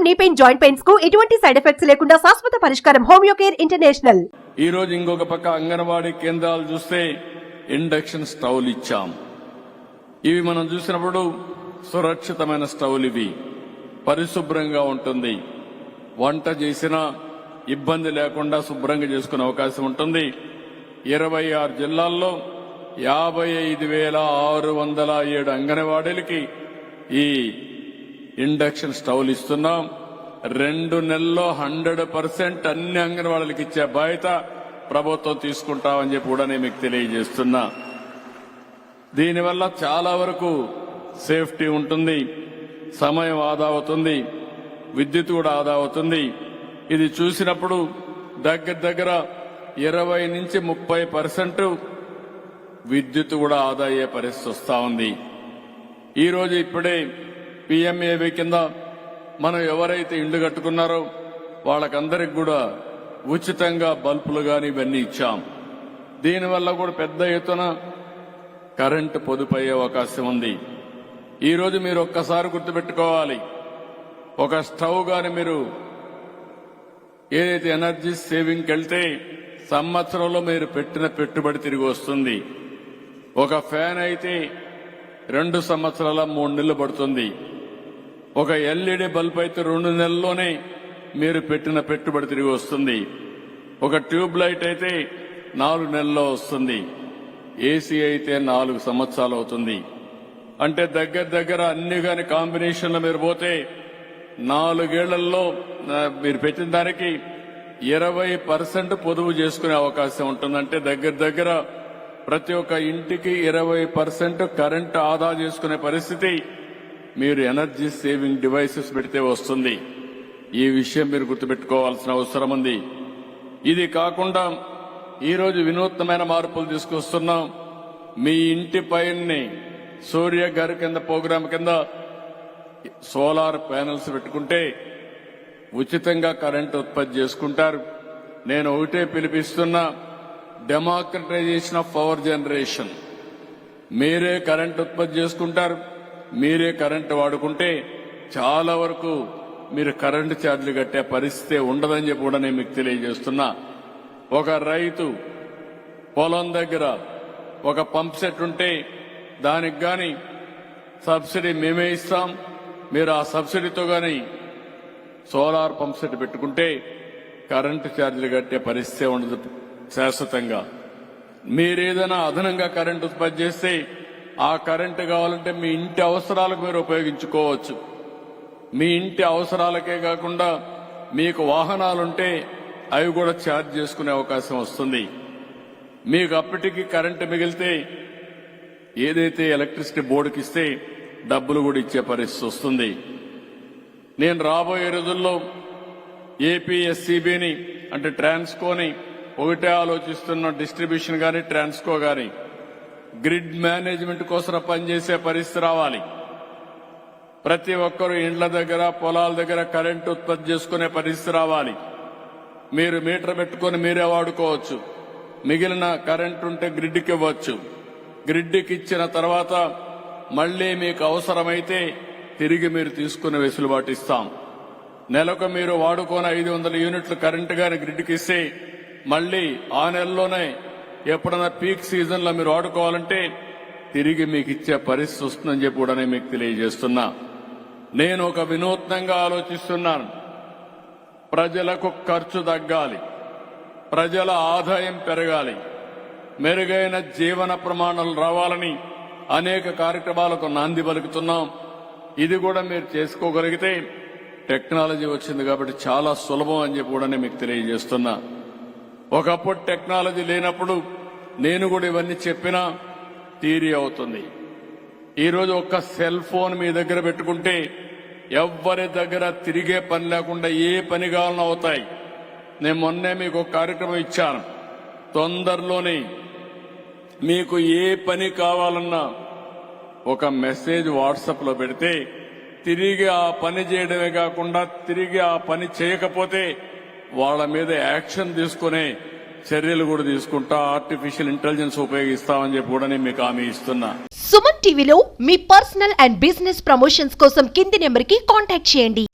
వాతం knee pain joint పెయిన్స్కు ఎటువంటి side effects లేకుండా శాశ్వత పరిష్కారం హోమియోకేర్ ఇంటర్నేషనల్. ఈ రోజు ఇంకొక పక్క అంగన్వాడీ కేంద్రాలు చూస్తే ఇండక్షన్ స్టవ్లు ఇచ్చాం. ఇవి మనం చూసినప్పుడు సురక్షితమైన స్టవ్లు ఇవి. పరిశుభ్రంగా ఉంటుంది. వంట చేసినా ఇబ్బంది లేకుండా శుభ్రంగా చేసుకునే అవకాశం ఉంటుంది. ఇరవై ఆరు జిల్లాల్లో యాభై ఐదు వేల ఆరు వందల ఏడు అంగన్వాడీలకి ఈ ఇండక్షన్ స్టవ్లు ఇస్తున్నాం. రెండు నెలల్లో హండ్రెడ్ పర్సెంట్ అన్ని అంగన్వాడీలకు ఇచ్చే బాధ్యత ప్రభుత్వం తీసుకుంటామని చెప్పి కూడా నేను మీకు తెలియజేస్తున్నా. దీనివల్ల చాలా వరకు సేఫ్టీ ఉంటుంది సమయం ఆదా అవుతుంది విద్యుత్ కూడా ఆదా అవుతుంది. ఇది చూసినప్పుడు దగ్గర దగ్గర ఇరవై నుంచి ముప్పై పర్సెంట్ విద్యుత్ కూడా ఆదా అయ్యే పరిస్థితి వస్తూ ఉంది. ఈరోజు ఇప్పుడే పిఎంఏవి కింద మనం ఎవరైతే ఇండ్లు కట్టుకున్నారో వాళ్ళకందరికి కూడా ఉచితంగా బల్బులు కానీ ఇవన్నీ ఇచ్చాం. దీనివల్ల కూడా పెద్ద ఎత్తున కరెంటు పొదుపు అయ్యే అవకాశం ఉంది. ఈరోజు మీరు ఒక్కసారి గుర్తుపెట్టుకోవాలి. ఒక స్టవ్ కానీ మీరు ఏదైతే ఎనర్జీ సేవింగ్కి వెళ్తే సంవత్సరంలో మీరు పెట్టిన పెట్టుబడి తిరిగి వస్తుంది. ఒక ఫ్యాన్ అయితే రెండు సంవత్సరాల మూడు నెలలు పడుతుంది. ఒక ఎల్ఈడి బల్బ్ అయితే రెండు నెలల్లోనే మీరు పెట్టిన పెట్టుబడి తిరిగి వస్తుంది. ఒక ట్యూబ్ లైట్ అయితే నాలుగు నెలల్లో వస్తుంది. ఏసీ అయితే నాలుగు సంవత్సరాలు అవుతుంది. అంటే దగ్గర దగ్గర అన్ని కాని కాంబినేషన్లో మీరు పోతే నాలుగేళ్ళలో మీరు పెట్టిన దానికి ఇరవై పర్సెంట్ పొదుపు చేసుకునే అవకాశం ఉంటుందంటే దగ్గర దగ్గర ప్రతి ఒక్క ఇంటికి ఇరవై పర్సెంట్ కరెంట్ ఆదా చేసుకునే పరిస్థితి మీరు ఎనర్జీ సేవింగ్ డివైసెస్ పెడితే వస్తుంది. ఈ విషయం మీరు గుర్తుపెట్టుకోవాల్సిన అవసరం ఉంది. ఇది కాకుండా ఈరోజు వినూత్నమైన మార్పులు తీసుకొస్తున్నాం. మీ ఇంటి పైన సూర్య గారి కింద ప్రోగ్రాం కింద సోలార్ ప్యానెల్స్ పెట్టుకుంటే ఉచితంగా కరెంట్ ఉత్పత్తి చేసుకుంటారు. నేను ఒకటే పిలిపిస్తున్నా డెమోక్రటైజేషన్ ఆఫ్ పవర్ జనరేషన్. మీరే కరెంట్ ఉత్పత్తి చేసుకుంటారు. మీరే కరెంటు వాడుకుంటే చాలా వరకు మీరు కరెంటు ఛార్జీలు కట్టే పరిస్థితి ఉండదని చెప్పి కూడా నేను మీకు తెలియజేస్తున్నా. ఒక రైతు పొలం దగ్గర ఒక పంప్ సెట్ ఉంటే దానికి గాని సబ్సిడీ మేమే ఇస్తాం. మీరు ఆ సబ్సిడీతో గాని సోలార్ పంప్ సెట్ పెట్టుకుంటే కరెంటు ఛార్జీలు కట్టే పరిస్థితి ఉండదు శాశ్వతంగా. మీరేదైనా అదనంగా కరెంటు ఉత్పత్తి చేస్తే ఆ కరెంటు కావాలంటే మీ ఇంటి అవసరాలకు మీరు ఉపయోగించుకోవచ్చు. మీ ఇంటి అవసరాలకే కాకుండా మీకు వాహనాలుంటే అవి కూడా ఛార్జ్ చేసుకునే అవకాశం వస్తుంది. మీకు అప్పటికి కరెంటు మిగిలితే ఏదైతే ఎలక్ట్రిసిటీ బోర్డుకి ఇస్తే డబ్బులు కూడా ఇచ్చే పరిస్థితి వస్తుంది. నేను రాబోయే రోజుల్లో ఏపీఎస్సీబీని అంటే ట్రాన్స్కోని ఒకటే ఆలోచిస్తున్న డిస్ట్రిబ్యూషన్ కానీ ట్రాన్స్కో కానీ గ్రిడ్ మేనేజ్మెంట్ కోసం పనిచేసే పరిస్థితి రావాలి. ప్రతి ఒక్కరూ ఇండ్ల దగ్గర పొలాల దగ్గర కరెంటు ఉత్పత్తి చేసుకునే పరిస్థితి రావాలి. మీరు మీటర్ పెట్టుకొని మీరే వాడుకోవచ్చు. మిగిలిన కరెంట్ ఉంటే గ్రిడ్కి ఇవ్వచ్చు. గ్రిడ్కి ఇచ్చిన తర్వాత మళ్ళీ మీకు అవసరమైతే తిరిగి మీరు తీసుకునే వెసులుబాటు ఇస్తాం. నెలకు మీరు వాడుకోని ఐదు వందల యూనిట్లు కరెంటు గాని గ్రిడ్కి ఇస్తే మళ్ళీ ఆ నెలలోనే ఎప్పుడన్నా పీక్ సీజన్లో మీరు వాడుకోవాలంటే తిరిగి మీకు ఇచ్చే పరిస్థితి వస్తుందని చెప్పి కూడా నేను మీకు తెలియజేస్తున్నా. నేను ఒక వినూత్నంగా ఆలోచిస్తున్నాను. ప్రజలకు ఖర్చు తగ్గాలి. ప్రజల ఆదాయం పెరగాలి. మెరుగైన జీవన ప్రమాణాలు రావాలని అనేక కార్యక్రమాలకు నాంది పలుకుతున్నాం. ఇది కూడా మీరు చేసుకోగలిగితే టెక్నాలజీ వచ్చింది కాబట్టి చాలా సులభం అని చెప్పి కూడా నేను మీకు తెలియజేస్తున్నా. ఒకప్పుడు టెక్నాలజీ లేనప్పుడు నేను కూడా ఇవన్నీ చెప్పినా థీరీ అవుతుంది. ఈరోజు ఒక్క సెల్ ఫోన్ మీ దగ్గర పెట్టుకుంటే ఎవ్వరి దగ్గర తిరిగే పని లేకుండా ఏ పని కావాలన్నా అవుతాయి. నేను మొన్నే మీకు ఒక కార్యక్రమం ఇచ్చాను. తొందరలోనే మీకు ఏ పని కావాలన్నా ఒక మెసేజ్ వాట్సాప్లో పెడితే తిరిగి ఆ పని చేయడమే కాకుండా తిరిగి ఆ పని చేయకపోతే వాళ్ళ మీద యాక్షన్ తీసుకునే చర్యలు కూడా తీసుకుంటా ఆర్టిఫిషియల్ ఇంటెలిజెన్స్ ఉపయోగిస్తామని చెప్పి కూడా నేను మీకు హామీ ఇస్తున్నా. సుమన్ టీవీలో మీ పర్సనల్ అండ్ బిజినెస్ ప్రమోషన్స్ కోసం కింది నెంబర్కి కాంటాక్ట్ చేయండి.